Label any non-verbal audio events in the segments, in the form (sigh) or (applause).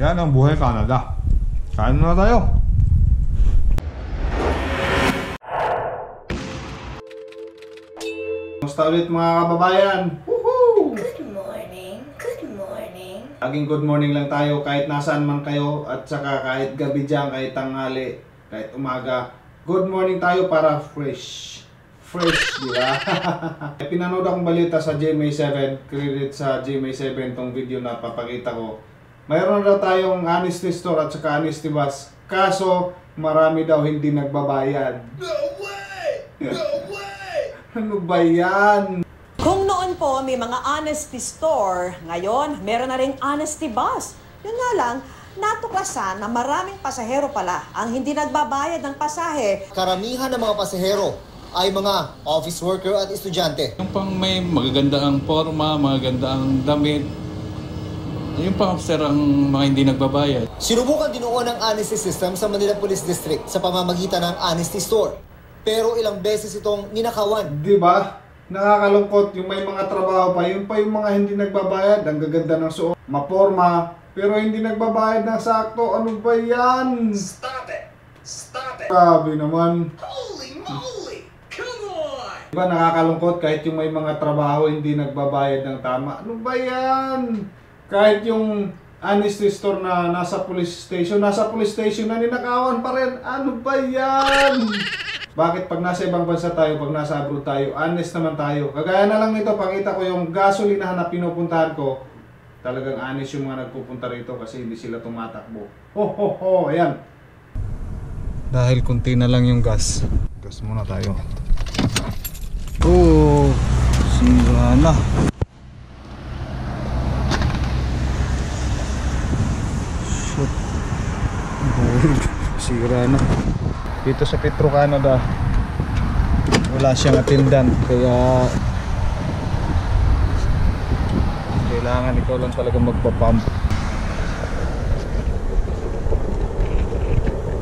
Yan ang buhay Canada. Kain na tayo. Kumusta ulit mga kababayan? Woohoo! Good morning. Good morning. Laging good morning lang tayo kahit nasaan man kayo at saka kahit gabi dyan, kahit tanghali, kahit umaga. Good morning tayo para fresh. Fresh, di ba? (laughs) Pinanood akong balita sa GMA7, credit sa GMA7 tong video na papakita ko. Mayroon daw tayong honesty store at saka honesty bus. Kaso, marami daw hindi nagbabayad. No way! No way! (laughs) ano ba yan? Kung noon po may mga honesty store, ngayon meron na ring honesty bus. Yun nga lang, natuklasan na maraming pasahero pala ang hindi nagbabayad ng pasahe Karamihan ng mga pasahero ay mga office worker at estudyante. Yung pang may magaganda ang forma, magaganda ang damit. Yung pang sir ang mga hindi nagbabayad. Sinubukan din noon ang honesty system sa Manila Police District sa pamamagitan ng honesty store. Pero ilang beses itong ninakawan. Di ba? Nakakalungkot yung may mga trabaho pa, yun pa yung mga hindi nagbabayad, ang gaganda ng suot, maporma, pero hindi nagbabayad ng sakto, ano ba yan? Stop it! Stop it! Grabe naman. Holy moly! Come on! Di ba nakakalungkot kahit yung may mga trabaho hindi nagbabayad ng tama? Ano ba yan? Kahit yung honesty store na nasa police station, nasa police station na ninakawan pa rin. Ano ba yan? Bakit pag nasa ibang bansa tayo, pag nasa abroad tayo, honest naman tayo. Kagaya na lang nito, pakita ko yung gasolinahan na pinupuntahan ko. Talagang honest yung mga nagpupunta rito kasi hindi sila tumatakbo. Ho ho ho, ayan. Dahil kunti na lang yung gas. Gas muna tayo. Oh, sira na. (laughs) Sira na. Dito sa Petro Canada, wala siyang attendant kaya kailangan ikaw lang talaga magpa-pump.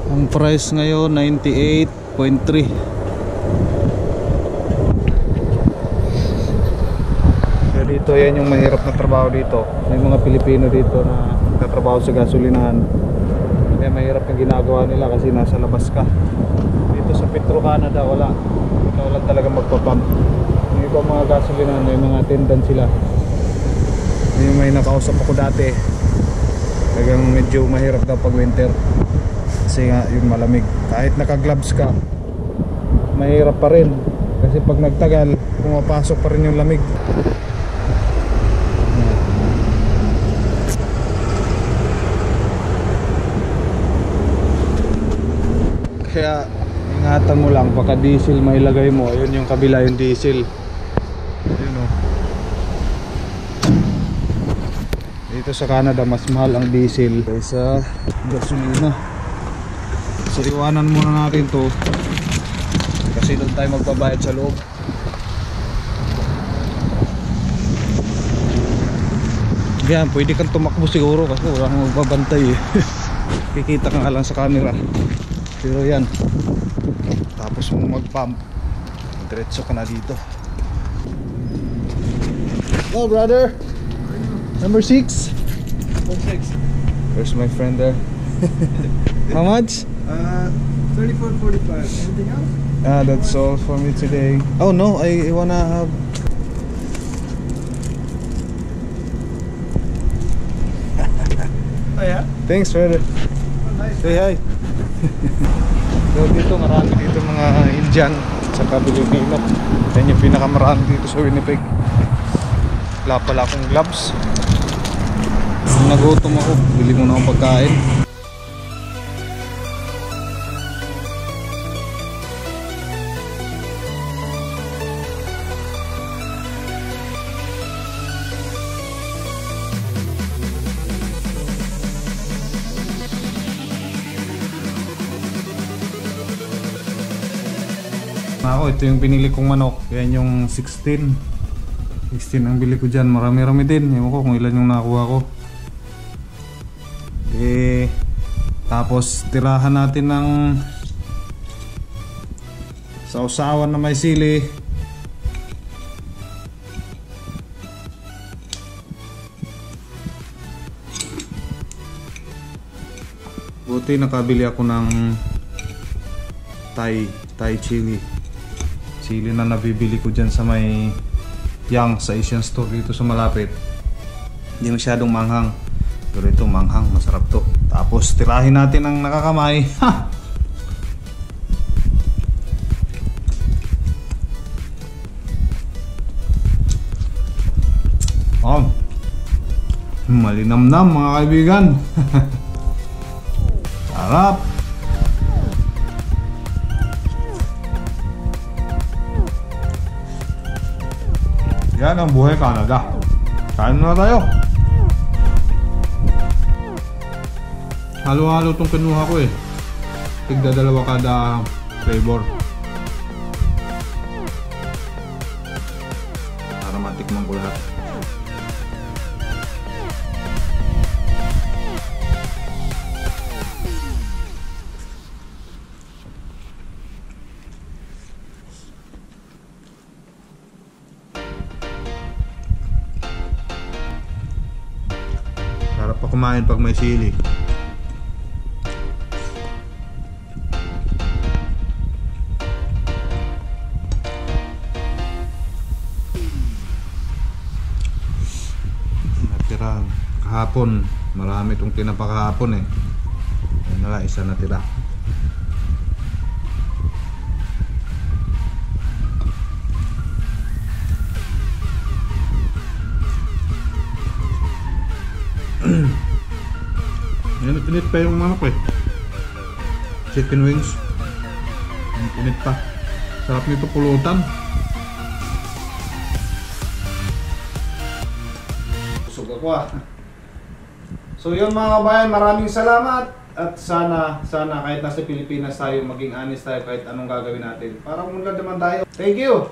Ang price ngayon 98.3 Kaya dito yan yung mahirap na trabaho dito May mga Pilipino dito na nagtatrabaho sa gasolinahan Kaya mahirap yung ginagawa nila kasi nasa labas ka. Dito sa Petro Canada wala. Ikaw talaga magpapump. Yung iba mga gasolinahan may mga attendant sila. Yung may nakausap ako dati Talagang medyo mahirap daw pag winter. Kasi nga yung malamig. Kahit naka gloves ka mahirap pa rin. Kasi pag nagtagal pumapasok pa rin yung lamig kaya ingatan mo lang baka diesel mailagay mo. Yun yung kabila yung diesel. Yun o dito sa Canada mas mahal ang diesel kaysa gasolina. So iwanan muna natin to. Kasi doon tayo magbabayad sa loob. Yan, pwede kang tumakbo siguro kasi wala kang magbabantay eh. (laughs) Kikita ka lang sa camera. Pero yan Tapos mo mag-pump Diretso ka na dito Hello brother Number 6 There's my friend there (laughs) How much? Uh, 34.45. Anything else? Ah, that's all for me today. Oh no, I wanna have. Oh yeah? Thanks, brother. Oh, nice. Say hi. (laughs) so dito marami dito mga Indian sa Pilipino. Yan yung pinakamarami dito sa Winnipeg. Wala pala akong gloves. Nagutom ako, bili muna akong pagkain. Ako, ito yung pinili kong manok. Yan yung 16. 16 ang bili ko dyan. Marami-rami din. Ewan ko kung ilan yung nakuha ko. Eh, tapos tirahan natin ng sausawan na may sili. Buti nakabili ako ng Thai, Thai chili. Chili na nabibili ko dyan sa may Yang sa Asian store dito sa malapit. Hindi masyadong manghang. Pero ito manghang, masarap to. Tapos tirahin natin ang nakakamay. (laughs) Ha! Oh. Malinamnam mga kaibigan. (laughs) Sarap. Yan ang buhay Canada. Kain na tayo. Halo-halo tong kinuha ko eh. Tigda kada flavor. Sarap pa kumain pag may sili. Natira kahapon. Marami itong tinapa kahapon eh. Ayun na lang, isa natira. Yan, pinit pa yung manok eh. Chicken wings. Ang pinit pa. Sarap nito pulutan. Busog ako ah. So yun mga kabayan, maraming salamat. At sana, sana kahit nasa Pilipinas tayo, maging honest tayo kahit anong gagawin natin. Para umunlad naman tayo. Thank you!